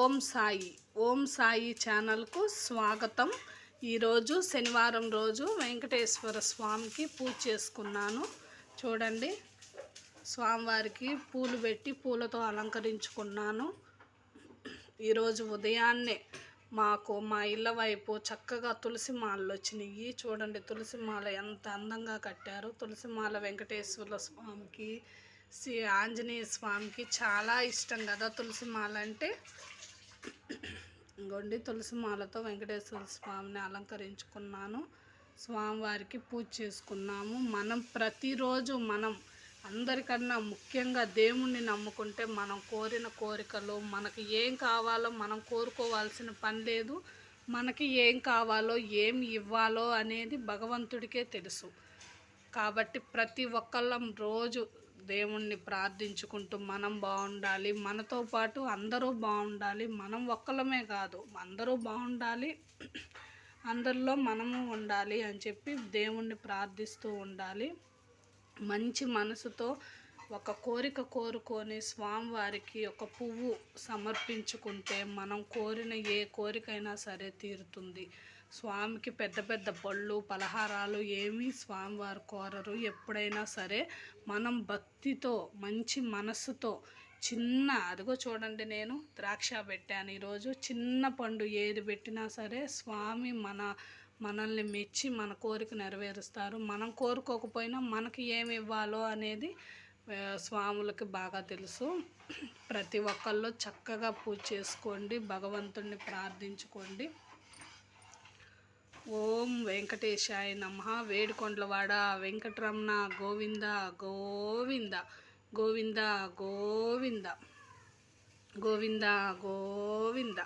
ఓం సాయి. ఓం సాయి ఛానల్కు స్వాగతం. ఈరోజు శనివారం రోజు వెంకటేశ్వర స్వామికి పూజ చేసుకున్నాను. చూడండి స్వామివారికి పూలు పెట్టి పూలతో అలంకరించుకున్నాను. ఈరోజు ఉదయాన్నే మాకు మా ఇళ్ళ వైపు చక్కగా తులసి మాలలు వచ్చినాయి. చూడండి తులసి మాల ఎంత అందంగా కట్టారు. తులసి మాల వెంకటేశ్వర స్వామికి శ్రీ ఆంజనేయ స్వామికి చాలా ఇష్టం కదా తులసి మాల అంటే గొండి తులసి మాలతో వెంకటేశ్వర స్వామిని అలంకరించుకున్నాను. స్వామివారికి పూజ చేసుకున్నాము. మనం ప్రతిరోజు మనం అందరికన్నా ముఖ్యంగా దేవుణ్ణి నమ్ముకుంటే మనం కోరిన కోరికలు మనకి ఏం కావాలో మనం కోరుకోవాల్సిన పని లేదు. మనకి ఏం కావాలో ఏం ఇవ్వాలో అనేది భగవంతుడికే తెలుసు. కాబట్టి ప్రతి ఒక్కళ్ళం రోజు దేవుణ్ణి ప్రార్థించుకుంటూ మనం బాగుండాలి మనతో పాటు అందరూ బాగుండాలి. మనం ఒక్కలమే కాదు అందరూ బాగుండాలి అందరిలో మనము ఉండాలి అని చెప్పి దేవుణ్ణి ప్రార్థిస్తూ ఉండాలి. మంచి మనసుతో ఒక కోరిక కోరుకొని స్వామివారికి ఒక పువ్వు సమర్పించుకుంటే మనం కోరిన ఏ కోరికైనా సరే తీరుతుంది. స్వామికి పెద్ద పెద్ద బళ్ళు పలహారాలు ఏమీ స్వామివారు కోరరు. ఎప్పుడైనా సరే మనం భక్తితో మంచి మనసుతో చిన్న అదిగో చూడండి నేను ద్రాక్ష పెట్టాను ఈరోజు చిన్న పండు ఏది పెట్టినా సరే స్వామి మన మనల్ని మెచ్చి మన కోరిక నెరవేరుస్తారు. మనం కోరుకోకపోయినా మనకి ఏమి ఇవ్వాలో అనేది స్వాములకి బాగా తెలుసు. ప్రతి ఒక్కళ్ళు చక్కగా పూజ చేసుకోండి భగవంతుణ్ణి ప్రార్థించుకోండి. ఓం వెంకటేశాయ నమ. వేడుకొండలవాడ వెంకటరమణ గోవింద గోవింద గోవింద గోవింద గోవింద గోవింద.